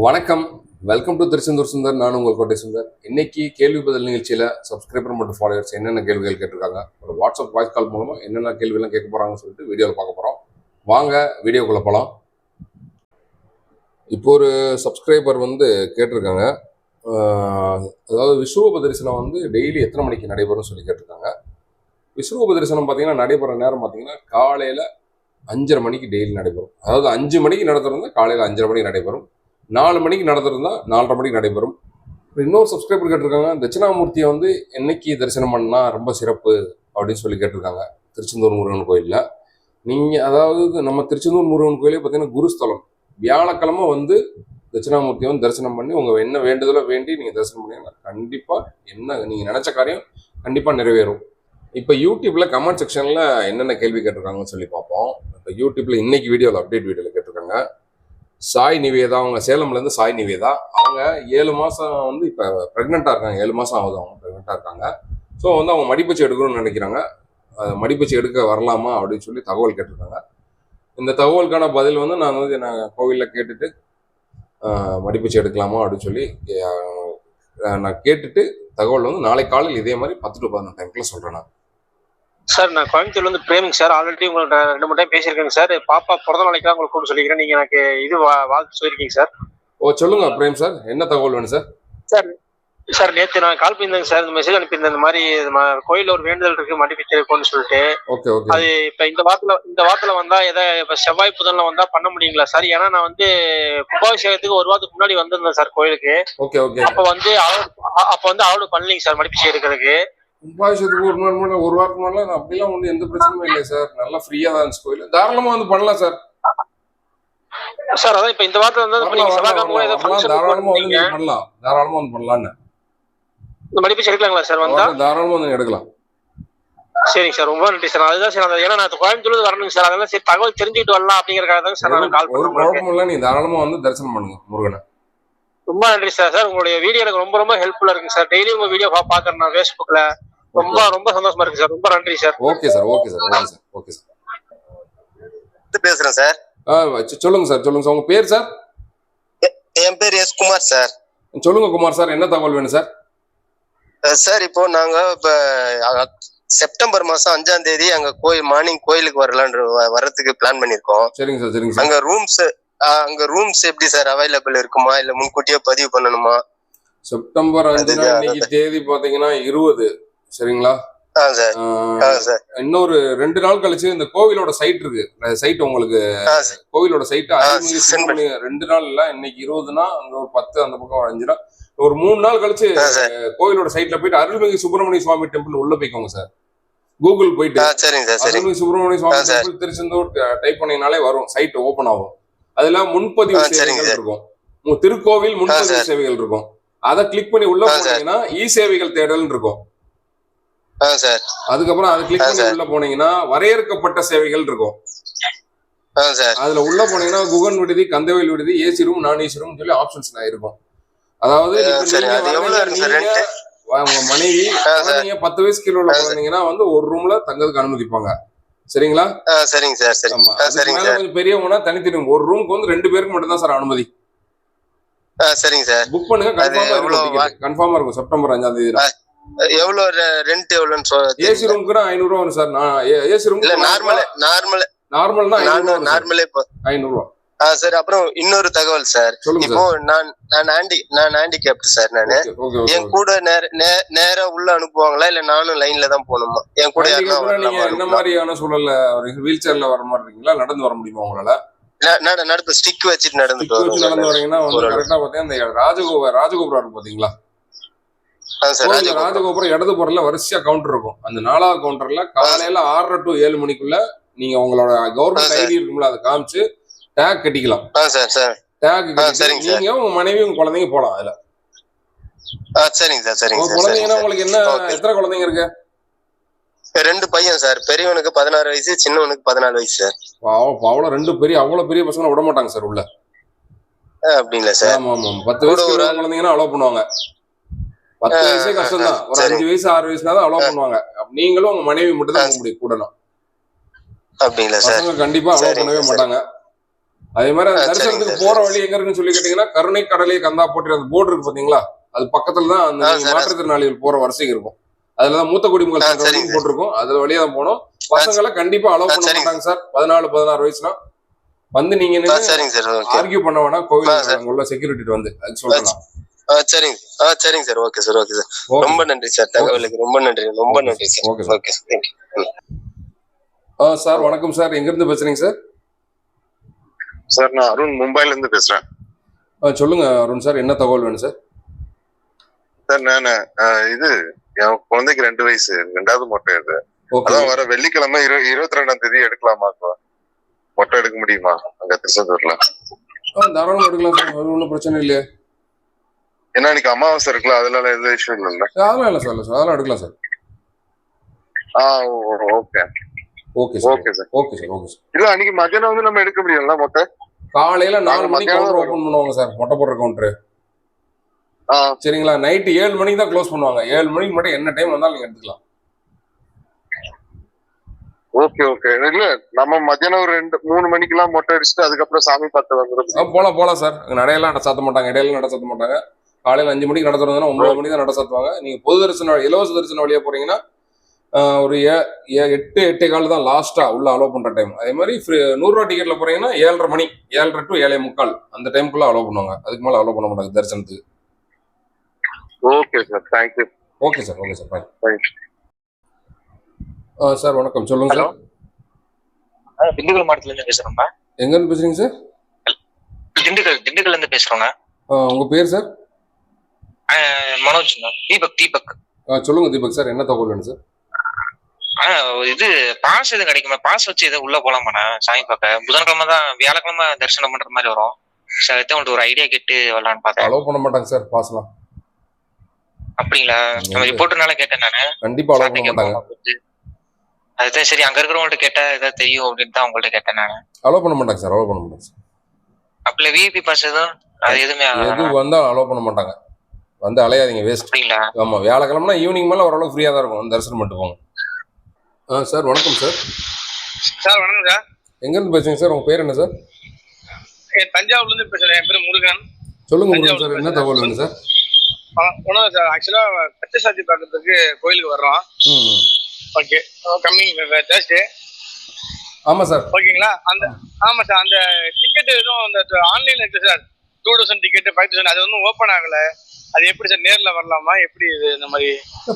வணக்கம். Welcome to Tiruchendur Sundar. நான் உங்கள் கோட்டை சுந்தர். இன்னைக்கு கேள்வி பதில் நிகழ்ச்சியில் சப்ஸ்கிரைபர் மற்றும் ஃபாலோவர்ஸ் என்னென்ன கேள்விகள் கேட்டிருக்காங்க ஒரு வாட்ஸ்அப் வாய்ஸ் கால் மூலமாக என்னென்ன கேள்விலாம் கேட்க போகிறாங்கன்னு சொல்லிட்டு வீடியோவில் பார்க்க போகிறோம் வாங்க வீடியோக்குள்ளே போகலாம் இப்போ ஒரு சப்ஸ்கிரைபர் வந்து கேட்டிருக்காங்க. அதாவது விஸ்வரூப தரிசனம் வந்து டெய்லி எத்தனை மணிக்கு நடைபெறும்னு சொல்லி கேட்டிருக்காங்க. விஸ்வரூப தரிசனம் பார்த்தீங்கன்னா நடைபெற நேரம் பார்த்தீங்கன்னா காலையில் அஞ்சரை மணிக்கு டெய்லி நடைபெறும். அதாவது அஞ்சு மணிக்கு நடத்துறதா காலையில் அஞ்சரை மணிக்கு நடைபெறும். நாலு மணிக்கு நடந்திருந்தால் நாலரை மணிக்கு நடைபெறும். இன்னொரு சப்ஸ்கிரைபர் கேட்டிருக்காங்க. தட்சிணாமூர்த்தியை வந்து என்னைக்கு தரிசனம் பண்ணால் ரொம்ப சிறப்பு அப்படின்னு சொல்லி கேட்டிருக்காங்க. திருச்செந்தூர் முருகன் கோயிலில். நீங்கள் அதாவது நம்ம திருச்செந்தூர் முருகன் கோயிலே பார்த்தீங்கன்னா குருஸ்தலம். வியாழக்கிழமை வந்து தட்சிணாமூர்த்தியை வந்து தரிசனம் பண்ணி உங்கள் என்ன வேண்டுதலோ வேண்டி நீங்கள் தரிசனம் பண்ணீங்கன்னா கண்டிப்பாக என்ன நீங்கள் நினச்ச காரியம் கண்டிப்பாக நிறைவேறும். இப்போ யூடியூப்பில் கமெண்ட் செக்ஷனில் என்னென்ன கேள்வி கேட்டிருக்காங்கன்னு சொல்லி பார்ப்போம். இப்போ யூடியூப்பில் இன்னைக்கு வீடியோவில் அப்டேட் வீடியோவில் கேட்டிருக்காங்க. சாய் நிவேதா அவங்க சேலம்லேருந்து சாய் நிவேதா அவங்க ஏழு மாதம் வந்து இப்போ ப்ரெக்னெண்ட்டாக இருக்காங்க. ஏழு மாதம் ஆகுது அவங்க ப்ரெக்னெண்ட்டாக இருக்காங்க. ஸோ வந்து அவங்க மடிப்பூச்சி எடுக்கணும்னு நினைக்கிறாங்க. அது மடிப்பூச்சி எடுக்க வரலாமா அப்படின்னு சொல்லி தகவல் கேட்டிருக்காங்க. இந்த தகவலுக்கான பதில் வந்து நான் வந்து நான் கோவிலில் கேட்டுட்டு ஆஹ், மடிப்பூச்சி எடுக்கலாமா அப்படின்னு சொல்லி நான் கேட்டுட்டு தகவல் வந்து நாளை காலையில் இதே மாதிரி பத்து டு பதினொன்று டைம்க்குள்ள சொல்கிறேன் நான். சார் நான் கோயம்புத்தூர்ல இருந்து பிரேமிங் சார். ஆல்ரெடி உங்கள்ட்ட ரெண்டு மூணு டைம் பேசியிருக்கேங்க சார். பாப்பா பிறந்த நாளைக்கு தான் உங்களுக்கு கூப்பிட்டு சொல்லிக்கிறேன். நீங்க எனக்கு இது வா- வாழ்த்து சொல்லியிருக்கீங்க சார். ஓ சொல்லுங்க பிரேம் சார். என்ன தகவல் வேணும் சார்? சார் சார் நேற்று நான் கால் பண்ணியிருந்தேங்க சார். இந்த மெசேஜ் அனுப்பியிருந்தேன். இந்த மாதிரி கோயில்ல ஒரு வேண்டுதல் இருக்கு மண்டி பிச்சை இருக்கும்னு சொல்லிட்டு. Okay okay. அது இப்ப இந்த வாரத்துல இந்த வாரத்துல வந்தா எதை இப்ப செவ்வாய் புதன்ல வந்தா பண்ண முடியுங்களா சார்? ஏன்னா நான் வந்து கும்பாபிஷேகத்துக்கு ஒரு வாரத்துக்கு முன்னாடி வந்திருந்தேன் சார் கோயிலுக்கு. Okay okay. அப்ப வந்து அளவு அப்ப வந்து அளவு பண்ணலீங்க சார் மடிப்பிச்சை எடுக்கிறதுக்கு. கும்பாபிஷேகத்துக்கு ஒரு நாள் முன்னாடி ஒரு வாரத்துக்கு முன்னாடி நான் அப்படிலாம் ஒன்றும் எந்த பிரச்சனையும் இல்லை சார். நல்லா ஃப்ரீயாக தான் இருந்துச்சு கோயில். தாராளமாக வந்து பண்ணலாம் சார். சார் அதான் இப்ப இந்த வாரத்துல வந்து. தாராளமாக வந்து பண்ணலாம். தாராளமாக வந்து பண்ணலான்னு மடிப்பிச்சை எடுக்கலாங்களா சார் வந்தா? தாராளமாக வந்து எடுக்கலாம். சரிங்க சார் ரொம்ப நன்றி சார். அதுதான் சார் ஏன்னா நான் கோயம்புத்தூர்ல வரணுங்க சார். அதெல்லாம் சரி தகவல் தெரிஞ்சுக்கிட்டு வரலாம் அப்படிங்கறதுக்காக தான் சார் நான் கால் ஒரு குழப்பமும் இல்லை நீங்க தாராளமாக வந்து தரிசனம் பண்ணுங்க முருகனை. ரொம்ப நன்றி சார். சார் உங்களுடைய வீடியோ எனக்கு ரொம்ப ரொம்ப ஹெல்ப்ஃபுல்லா இருக்கு சார். டெய்லி உங்க வீடியோ பாக்குறேன் நான் ஃபேஸ்புக்ல ரொம்ப ரொம்ப சந்தோஷமா இருக்கு சார். ரொம்ப நன்றி sir. Okay sir. Okay sir. Okay sir. Okay sir. பேசுறேன் சார். ஆ வச்சு- சொல்லுங்க சார். சொல்லுங்க சார். உங்க பேர் சார்? என் பேர் எஸ் குமார் சார். சொல்லுங்க குமார் சார். என்ன தகவல் வேணும் சார்? சார் இப்போ நாங்க செப்டம்பர் மாசம் அஞ்சாம் தேதி அங்க கோயில் மார்னிங் கோயிலுக்கு வரலான்ற வ- வர்றதுக்கு பிளான் பண்ணிருக்கோம் சரிங்க சார். சரிங்க சார். அங்க ரூம்ஸ் அங்க ரூம்ஸ் எப்படி சார் அவைலபிள் இருக்குமா? இல்ல முன்கூட்டியே பதிவு பண்ணணுமா? செப்டம்பர் அஞ்சு அதுதான், இன்னைக்கு தேதி பாத்தீங்கன்னா இருபது. சரிங்களா? இன்னொரு ரெண்டு நாள் கழிச்சு இந்த கோவிலோட சைட் இருக்கு. சைட் உங்களுக்கு கோவிலோட சைட் ரெண்டு நாள் இல்ல இன்னைக்கு இருபதுனா அங்க ஒரு பத்து அந்த பக்கம் ஒரு அஞ்சு நாள் ஒரு மூணு நாள் கழிச்சு கோவிலோட சைட்ல போயிட்டு அருள்மிகு சுப்பிரமணிய சுவாமி டெம்பிள் உள்ள போய்க்கோங்க சார். கூகுள் போயிட்டு அருள்மிகு சுப்பிரமணிய சுவாமி. டெம்பிள் திருச்செந்தூர் டைப் பண்ணீங்கனாலே வரும். சைட் ஓபன் ஆகும். அதுல முன்பதிவு சேவைகள். இருக்கும். திருக்கோவில் முன்பதிவு. சேவைகள் இருக்கும். அதை கிளிக் பண்ணி உள்ள. போனீங்கன்னா இ சேவைகள் தேடல் இருக்கும். சார் அதுக்கப்புறம் அதை கிளிக் பண்ணி. உள்ள போனீங்கன்னா வரையறுக்கப்பட்ட சேவைகள் இருக்கும். அதுல உள்ள போனீங்கன்னா குகன் விடுதி கந்தவேல் விடுதி ஏசி ரூம் நான் ஏசி ரூம் சொல்லி ஆப்ஷன்ஸ் இருக்கும். அதாவது நீங்க நீங்க, உங்க மனைவி. குழந்தைங்க பத்து வயசு கீழே உள்ள. குழந்தைங்கன்னா வந்து ஒரு ரூம்ல தங்கறதுக்கு அனுமதிப்பாங்க. சரிங்களா? சரிங்க சார் சரிங்க. சார் கொஞ்சம் பெரியவங்கன்னா தனித்தனி. ஒரு ரூமுக்கு வந்து ரெண்டு பேருக்கு மட்டும் தான் சார் அனுமதி சரிங்க சார் புக் பண்ணுங்க கன்ஃபார்மா இருக்கும் கன்ஃபார்மா இருக்கும் செப்டம்பர் அஞ்சாம் தேதி எவ்வளவு ரெண்ட் எவ்வளவுன்னு சொல்ல ஏசி ரூமுக்கு ஐநூறு ரூபா வரும் சார். நான் ஏசி ரூம் இல்ல நார்மல் நார்மல் நார்மல் தான் நார்மலே இப்போ ஐநூறு ரூபா. ஆ சார் அப்புறம் இன்னொரு தகவல் சார். இப்போ நான் நான் ஹேண்டி நான் ஹேண்டிகேப்ட் சார் நானு. என் கூட நேர நேரா உள்ள அனுப்புவாங்களா? இல்ல நானும் லைன்ல தான் போகணுமா? என் கூட என்ன? மாதிரியான சூழல்ல வீல் சேர்ல வர மாதிரி இருக்கீங்களா? நடந்து வர முடியுமா உங்களால? நடப்பு ஸ்டிக் வச்சுட்டு நடந்துட்டு நடந்து வருவோம் வரீங்கன்னா. கரெக்டா பாத்தீங்கன்னா இந்த ராஜகோபுரம் ராஜகோபுரம் பாத்தீங்களா ராஜகோபுரம். இடது புறல வரிசையா கவுண்டர் இருக்கும். அந்த நாலாவது கவுண்டர்ல காலையில ஆறரை டு ஏழு மணிக்குள்ள நீங்க உங்களோட கவர்மெண்ட். ஐடி இருக்கும்ல அதை காமிச்சு டேக் கட்டிக்கலாம். டேக். நீங்க உங்க மனைவி உங்க குழந்தைங்க போலாம் அதுல. சரிங்க சார் சரிங்க குழந்தைங்கன்னா உங்களுக்கு என்ன. எத்தனை குழந்தைங்க இருக்கு? ரெண்டு பையன் சார். பெரியவனுக்கு பதினாறு வயசு சின்னவனுக்கு பதினாலு வயசு சார். அவ்வளவு ரெண்டு பெரிய அவ்வளவு பெரிய பசங்க விட மாட்டாங்க சார் உள்ள. அப்படிங்களா சார்? ஆமா ஆமா. பத்து உள்ள குழந்தைங்கன்னா அலோவ் பண்ணுவாங்க. பத்து வயசே கஷ்டம் தான் ஒரு. அஞ்சு வயசு ஆறு வயசுனா தான் அலோவ் பண்ணுவாங்க. நீங்களும் உங்க மனைவி மட்டும் தான் முடியும் கூடணும். அப்படிங்களா பசங்க கண்டிப்பா அலோவ் பண்ணவே. மாட்டாங்க. அதே மாதிரி அந்த தரிசனத்துக்கு போற. வழி எங்க இருக்குன்னு சொல்லி கேட்டீங்கன்னா கருணை கடலே கந்தா போட்டு அந்த போர்டு இருக்கு பாத்தீங்களா? அது பக்கத்துல தான் அந்த. மாற்றுத்திறனாளிகள் போற வரிசை இருக்கும். அதுலதான் மூத்த குடிமக்கள் வந்து போட்டிருக்கும். அதுல வழியா தான் போனோம் பசங்களை கண்டிப்பா அலோவ் பண்ண. மாட்டாங்க சார். பதினாலு பதினாறு வயசுலாம் வந்து நீங்க ஓகே. ஆர்கியூ பண்ண வேணாம். கோவில் உள்ள செக்யூரிட்டி வந்து. அது சொல்லலாம். ஆ சரிங்க. ஆ சரிங்க sir. Okay sir okay sir. Okay ரொம்ப நன்றி சார். தகவலுக்கு ரொம்ப நன்றி. ரொம்ப நன்றி sir. okay, sir. Okay sir. Thank you ah sir வணக்கம் சார். எங்க இருந்து பேசுறீங்க சார்? சார் நான் அருண் மும்பைல இருந்து பேசுறேன். ஆ, சொல்லுங்க அருண் சார். என்ன தகவல் வேணும் சார்? சார் நான் இது என் குழந்தைக்கு ரெண்டு வயசு. ரெண்டாவது மொட்டை இது ஓகே. அதான் வர வெள்ளிக்கிழமை இரு இருபத்தி ரெண்டாம் தேதி எடுக்கலாமா மொட்டை எடுக்க முடியுமா? அங்க திருச்செந்தூர்ல. தாராளமா எடுக்கலாம் சார். ஒன்றும் பிரச்சனை இல்லையே. ஏன்னா இன்னைக்கு அமாவாசை இருக்குல்ல அதனால எந்த இஷ்யூ இல்லைல்ல. அதெல்லாம் இல்லை சார் இல்லை சார். அதெல்லாம் எடுக்கலாம் சார். ஆ okay. Okay sir. Okay sir. Okay sir okay sir. இல்ல அன்னைக்கு மத்தியானம் வந்து நம்ம எடுக்க முடியும்ல மொட்டை காலையில நாலு மணிக்கு கவுண்டர் ஓப்பன் பண்ணுவாங்க சார் மொட்டை போடுற கவுண்டர் சரிங்களா? நைட்டு ஏழு மணிக்கு தான் க்ளோஸ் பண்ணுவாங்க. ஏழு மணிக்கு மட்டும் என்ன டைம் வந்தாலும் நீங்க எடுத்துக்கலாம். Okay okay. இல்ல நம்ம மத்தியானம் ஒரு ரெண்டு மூணு மணிக்கெல்லாம் மொட்டை அடிச்சுட்டு அதுக்கப்புறம் சாமி பார்த்து வந்துடும் போலாம் போலாம் சார். நடையெல்லாம் நட சாத்த மாட்டாங்க இடையில நட சாத்த மாட்டாங்க. காலையில அஞ்சு மணிக்கு நட ஒன்பது மணிக்கு தான் நட சாத்துவாங்க. நீங்க பொது தரிசன இலவச தரிசன வழியா போறீங்கன்னா ஆ, ஒரு ஏ- எட்டு எட்டே கால் தான் லாஸ்டா உள்ள அலோவ் பண்ற டைம் அதே மாதிரி free- நூறு ரூபா டிக்கெட்ல போறீங்கன்னா ஏழரை மணி ஏழரை டு ஏழை முக்கால் அந்த டைமுக்குள்ள அலோவ் பண்ணுவாங்க. அதுக்கு மேல அலோவ் பண்ண மாட்டாங்க தரிசனத்துக்கு. Okay sir thank you okay sir okay sir bye ah sir வணக்கம். சொல்லுங்க Hello. சார் திண்டுக்கல் மாவட்டத்துல இருந்து பேசுறோம்ப்பா எங்க இருந்து பேசுறீங்க சார் திண்டுக்கல் திண்டுக்கல்ல இருந்து பேசுறோங்க உங்க பேர் சார் மனோஜ் தீபக் தீபக். சொல்லுங்க தீபக் சார் என்ன தகவல் வேணும் சார்? இது பாஸ் எதுவும் கிடைக்குமா? பாஸ் வச்சு எதுவும் உள்ள போலாமாண்ணா சாமி பார்க்க. புதன்கிழமை தான் வியாழக்கிழமை தரிசனம் பண்ற மாதிரி வரும். சார் அதுதான் உங்கள்ட்ட ஒரு ஐடியா கேட்டு வரலான்னு பார்த்தேன். அலோவ் பண்ண மாட்டாங்க சார் பாஸ்லாம். அப்படிங்களா? நம்ம ரிப்போர்ட்னால கேட்டேன் நானு. கண்டிப்பா அலோவ் பண்ண மாட்டாங்க. அதுதான் சரி அங்க இருக்கிறவங்கள்ட்ட கேட்டா ஏதாவது தெரியும் அப்படின்னு தான் உங்கள்ட்ட கேட்டேன் நானு. அலோவ் பண்ண மாட்டாங்க சார் அலோவ் பண்ண மாட்டாங்க சார். அப்பல விஐபி பாஸ் எதுவும்? அது எதுவுமே எது வந்தாலும் அலோவ் பண்ண மாட்டாங்க. வந்து அலையாதீங்க வேஸ்ட் அப்படிங்களா? ஆமா வியாழக்கிழமைனா ஈவினிங் மேல ஓரளவுக்கு ஃப்ரீயா தான் இருக்கும். தரிசனம் பண்ணிட்டு போங்க. ஆ சார் வணக்கம் சார் சார் வணக்கம் சார். எங்க இருந்து பேசுறீங்க சார் உங்க பேர் என்ன சார் தஞ்சாவூர்ல இருந்து பேசுறேன். என் பேர் முருகன். சொல்லுங்க முருகன் சார் என்ன தகவல் வேணும் சார் ஒன்றும் சார் ஆக்சுவலா பச்சை சாத்தி பார்க்கறதுக்கு கோயிலுக்கு வர்றோம். ஓகே கம்மிங் தேர்ஸ்டே ஆமா சார் ஓகேங்களா அந்த ஆமா சார் அந்த டிக்கெட் எதுவும் அந்த ஆன்லைன்ல இருக்கு sir two thousand ticket five thousand அது ஒன்றும் ஓப்பன் ஆகல. அது எப்படி சார் நேர்ல வரலாமா? எப்படி இது இந்த மாதிரி?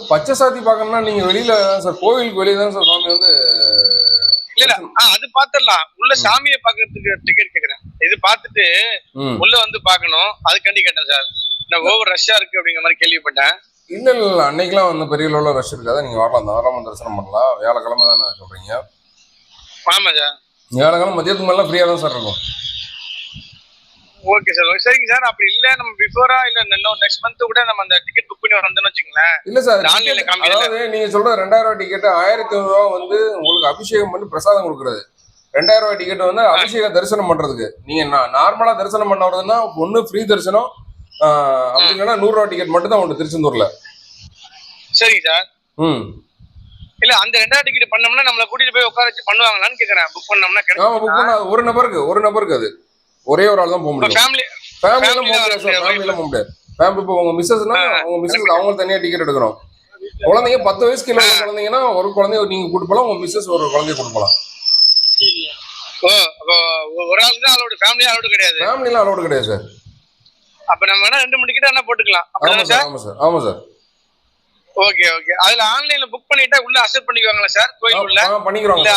பச்சை சாத்தி பார்க்கணும்னா நீங்க வெளியில சார் கோவிலுக்கு வெளியே தான் சார் சுவாமி வந்து இல்ல இல்ல. அது பாத்துடலாம். உள்ள சாமியை பாக்குறதுக்கு டிக்கெட் கேக்குறேன். இது பார்த்துட்டு ம். உள்ள வந்து பார்க்கணும். அதுக்காண்டி கேட்டேன் சார். நான் ஓவர் ரஷ்ஷா இருக்கு அப்படிங்கிற மாதிரி கேள்விப்பட்டேன். இல்ல இல்ல இல்ல. அன்னைக்கெல்லாம் வந்து பெரிய லெவலில் ரஷ் இருக்காது. நீங்க வரலாம். தாராளமா தரிசனம் பண்ணலாம். வியாழக்கிழமை தானே சொல்றீங்க? ஆமா சார். வியாழக்கிழமை மதியத்துக்கு மேல ஃப்ரீயா தான் சார் இருக்கும். ஓகே சார் சரிங்க சார் அப்படி இல்ல நம்ம பிஃபோரா இல்ல இன்னும் நெக்ஸ்ட் மந்த் கூட நம்ம அந்த டிக்கெட் புக் பண்ணி வந்தோம்னு வச்சுங்களேன் இல்ல சார். அதாவது நீங்க சொல்ற ரெண்டாயிரம் ரூபாய் டிக்கெட் ஆயிரத்தி ரூபா வந்து உங்களுக்கு அபிஷேகம் பண்ணி பிரசாதம் கொடுக்குறது. ரெண்டாயிரம் ரூபாய் டிக்கெட் வந்து அபிஷேக தரிசனம் பண்றதுக்கு. நீங்க நார்மலா தரிசனம் பண்ண வரதுன்னா ஒண்ணு ஃப்ரீ தரிசனம் ஆஹ், அப்படி இல்லைன்னா நூறு ரூபாய் டிக்கெட் மட்டும் தான் உண்டு திருச்செந்தூர்ல. சரிங்க சார் ம். இல்ல அந்த ரெண்டாயிரம் டிக்கெட் பண்ணோம்னா நம்மள கூட்டிட்டு போய் உட்கார வச்சு பண்ணுவாங்களான்னு கேக்குறேன். புக் பண்ணோம்னா ஆமா புக் பண்ண ஒரு நபருக்கு ஒரு நபருக்கு அது. ஒரே ஒரு ஆள் தான் போக முடியும். ஃபேமிலி family போக முடியாது ஃபேமிலியில போக முடியாது. ஃபேமிலி இப்போ உங்க மிஸ்ஸஸ்னா உங்க மிஸ்ஸஸ் அவங்களுக்கு தனியா டிக்கெட் எடுக்கணும். குழந்தைங்க பத்து வயசுக்கு இல்லை குழந்தைங்கன்னா ஒரு குழந்தைய நீங்க கூட்டு போலாம் உங்க மிஸ்ஸஸ் ஒரு குழந்தைய கூட்டு போலாம். ஒரு ஆளுக்கு தான் அலோடு ஃபேமிலி அலோடு கிடையாது. ஃபேமிலிலாம் அலோடு கிடையாது சார் அப்ப நம்ம வேணா ரெண்டு மூணு டிக்கெட் வேணா போட்டுக்கலாம். ஆமா சார் ஆமா சார் ஆமா சார் ஓகே ஓகே அதுல ஆன்லைன்ல புக் பண்ணிட்டா உள்ள அக்செப்ட் பண்ணிக்குவாங்களா சார் கோயில் உள்ள சார். பண்ணிக்கிறோங்க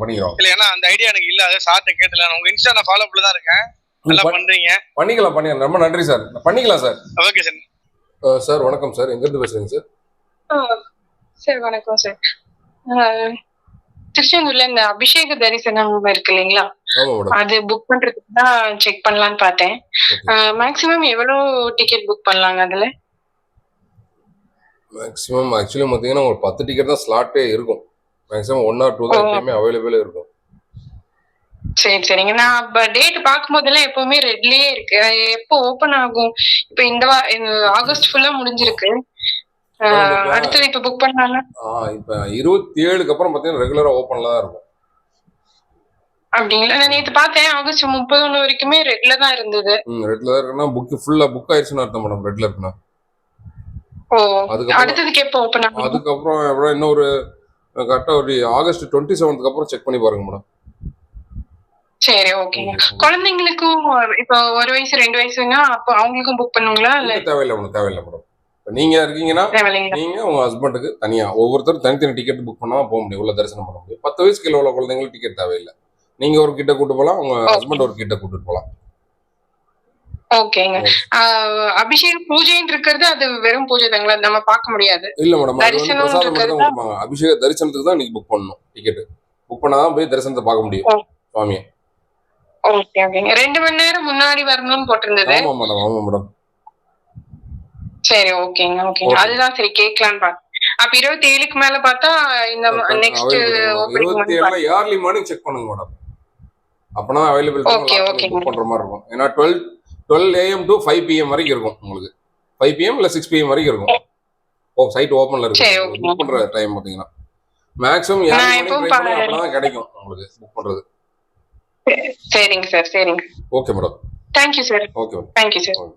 பண்ணிக்கிறோங்க இல்ல ஏன்னா அந்த ஐடியா எனக்கு இல்ல. அதை சார்ட்ட கேட்டல. உங்க இன்ஸ்டா நான் ஃபாலோ தான் இருக்கேன். நல்லா பண்- பண்றீங்க. பண்ணிக்கலாம் பண்ணிக்கலாம். ரொம்ப நன்றி சார் பண்ணிக்கலாம் சார் ஓகே சார் சார் வணக்கம் சார் எங்கிருந்து பேசுறீங்க சார் ஆ, சார் வணக்கம் சார் திருச்செந்தூர்ல இந்த அபிஷேக தரிசனம் இருக்கு இல்லைங்களா? அது புக் பண்றதுக்கு தான் செக் பண்ணலான்னு பார்த்தேன். மேக்ஸிமம் எவ்வளவு டிக்கெட் புக் பண்ணலாங்க அதுல? மேக்ஸிமம் ஆக்சுவலி பார்த்தீங்கன்னா ஒரு பத்து டிக்கெட் தான் ஸ்லாட்டே இருக்கும். மேக்ஸிமம் ஒன் ஆர் டூ தான். எப்பயுமே அவைலபிளே இருக்கும். சரி சரிங்க நான் இப்ப டேட் பார்க்கும்போதெல்லாம் எப்பவுமே ரெட்லயே இருக்கு. எப்போ ஓபன் ஆகும்? இப்ப இந்த ஆகஸ்ட் ஃபுல்லா முடிஞ்சிருக்கு. அடுத்தது இப்ப புக் பண்ணலாம்னா? ஆ இப்போ இருபத்தி ஏழுக்கு அப்புறம் பார்த்தீங்கன்னா ரெகுலராக ஓப்பனில் தான் இருக்கும். அப்படிங்களா? நான் நேத்து பார்த்தேன் ஆகஸ்ட் முப்பது ஒண்ணு வரைக்குமே ரெட்ல தான் இருந்தது. ரெட்ல தான் இருக்குன்னா புக் ஃபுல்லா புக் ஆயிடுச்சுன்னு அர்த்தம் மேடம் ரெட்ல இருக்குன்னா. அதுக்கப்புறம் அதுக்கப்புறம் இன்னொரு கரெக்டாக ஒரு ஆகஸ்ட் டுவெண்ட்டி செவன்த்துக்கு அப்புறம் செக் பண்ணி பாருங்க மேடம். சரி ஓகேங்க குழந்தைங்களுக்கும் இப்போ ஒரு வயசு ரெண்டு வயசுன்னா அப்போ அவங்களுக்கும் புக் பண்ணுங்களா இல்ல தேவையில்லை மேடம் தேவையில்லை மேடம். இப்போ நீங்க இருக்கீங்கன்னா நீங்க உங்க ஹஸ்பண்டுக்கு தனியா ஒவ்வொருத்தரும் தனித்தனி டிக்கெட் புக் பண்ணாம போக முடியும் உள்ள தரிசனம் பண்ண முடியும். பத்து வயசு கீழே உள்ள குழந்தைங்களுக்கு டிக்கெட் தேவையில்லை. நீங்க ஒரு கிட்ட கூட்டு போகலாம் உங்க. ஹஸ்பண்ட் ஒரு கிட்ட கூட்டிட்டு போகலாம். ஓகேங்க. ஆஹ் அபிஷேக பூஜைன்னு இருக்கிறது அது வெறும் பூஜை தாங்களா? நம்ம பார்க்க முடியாது. இல்ல மேடம் தரிசனம் அபிஷேக தரிசனத்துக்கு தான் நீங்க புக் பண்ணணும் டிக்கெட் புக் பண்ணாதான் போய் தரிசனத்தை பார்க்க முடியும். சுவாமியை. ஓகே ஓகேங்க. ரெண்டு மணி நேரம் முன்னாடி வரணும்னு போட்டிருந்தது. ஆமா மேடம் ஆமா மேடம் சரி ஓகேங்க ஓகேங்க. Okay. அதுதான் சரி கேட்கலான்னு பார்த்தேன். அப்ப இருபத்தி ஏழுக்கு மேல பார்த்தா இந்த நெக்ஸ்ட் இருபத்தி ஏழுல ஏர்லி மார்னிங் செக் பண்ணுங்க மேடம் அப்பனா அவைலபிள் okay. புக் பண்ற மாதிரி இருக்கும். ஏன்னா twelve twelve AM to five PM வரைக்கும் இருக்கும் உங்களுக்கு. ஃபைவ் பிஎம் இல்ல சிக்ஸ் பிஎம் வரைக்கும் இருக்கும். ஓ சைட் ஓப்பன்ல இருக்கும். புக் பண்ற டைம் பாத்தீங்கன்னா மேக்ஸிமம் பா- அப்பதான் கிடைக்கும் உங்களுக்கு புக் பண்றது. சரிங்க சார் சரிங்க. Okay madam thank you sir okay thank you sir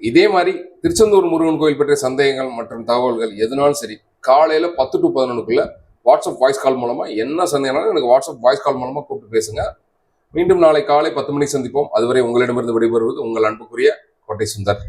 இதே மாதிரி திருச்செந்தூர் முருகன் கோயில் பற்றிய சந்தேகங்கள் மற்றும் தகவல்கள் எதுனாலும் சரி காலையில பத்து டு பதினொன்றுக்குள்ள வாட்ஸ்அப் வாய்ஸ் கால் மூலமா என்ன சந்தேகம்னாலும் எனக்கு வாட்ஸ்அப் வாய்ஸ் கால் மூலமா கூப்பிட்டு பேசுங்க. மீண்டும் நாளை காலை பத்து மணிக்கு சந்திப்போம். அதுவரை உங்களிடமிருந்து விடைபெறுவது உங்கள் அன்புக்குரிய கோட்டை சுந்தர்.